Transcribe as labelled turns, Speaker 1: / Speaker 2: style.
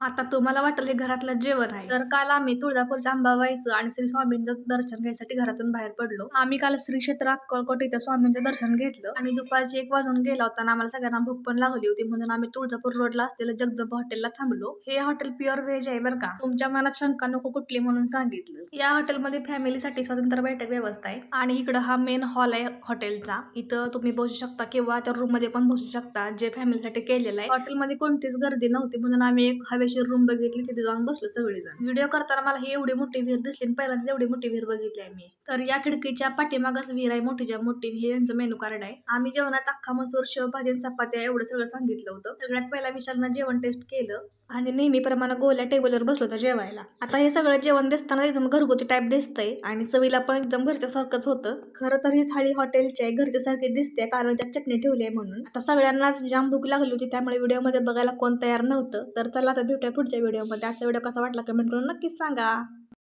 Speaker 1: आता तुम्हाला वाटेल हे घरातलं जेवण आहे. तर काल आम्ही तुळजापूरच्या अंबाबाईचं आणि श्री स्वामींचं दर्शन घ्यायसाठी घरातून बाहेर पडलो. आम्ही काल श्री क्षेत्र अक्कलकोट इथं स्वामींचं दर्शन घेतलं आणि दुपारची एक वाजून गेला होता आणि आम्हाला सगळ्यांना भूक पण लागली होती म्हणून आम्ही तुळजापूर रोडला असलेलं जगदंब हॉटेलला थांबलो. हे हॉटेल प्युअर व्हेज आहे बरं का. तुमच्या मनात शंका नको कुठली म्हणून सांगितलं. या हॉटेलमध्ये फॅमिलीसाठी स्वतंत्र बैठक व्यवस्था आहे आणि इकडं हा मेन हॉल आहे हॉटेलचा. इथं तुम्ही बसू शकता किंवा त्या रूममध्ये पण बसू शकता. जे फॅमिलीसाठी केलेलं आहे. हॉटेलमध्ये कोणतीच गर्दी नव्हती म्हणून आम्ही एक हवेशीर रूम बघितली तिथे जाऊन बसलो सगळेजण. व्हिडिओ करताना मला ही एवढी मोठी विहीर दिसली आणि पहिल्यांदा एवढी मोठी विहीर बघितली आहे मी. तर या खिडकीच्या पाठीमागच विहीर आहे मोठीच्या मोठी हे यांचं मेनू कार्ड आहे. आम्ही जेवणात अख्खा मसूर शेव भाजी चपात्या एवढं सगळं सांगितलं होतं. सगळ्यात पहिला विशालनं जेवण टेस्ट केलं. आणि नेहमीप्रमाणे गोल्या टेबलवर बसलो होतं जेवायला. आता हे सगळं जेवण दिसताना एकदम घरगुती टाईप दिसतंय आणि चवीला पण एकदम घरच्यासारखंच होतं. खरं तर ही थाळी हॉटेलची आहे घरच्यासारखी दिसते कारण त्यात चटणी ठेवली आहे म्हणून. आता सगळ्यांनाच जाम भूक लागली होती त्यामुळे व्हिडिओमध्ये बघायला कोण तयार नव्हतं. तर चला आता भेटूया पुढच्या व्हिडिओमध्ये आजचा व्हिडिओ कसा वाटला कमेंट करून नक्कीच सांगा.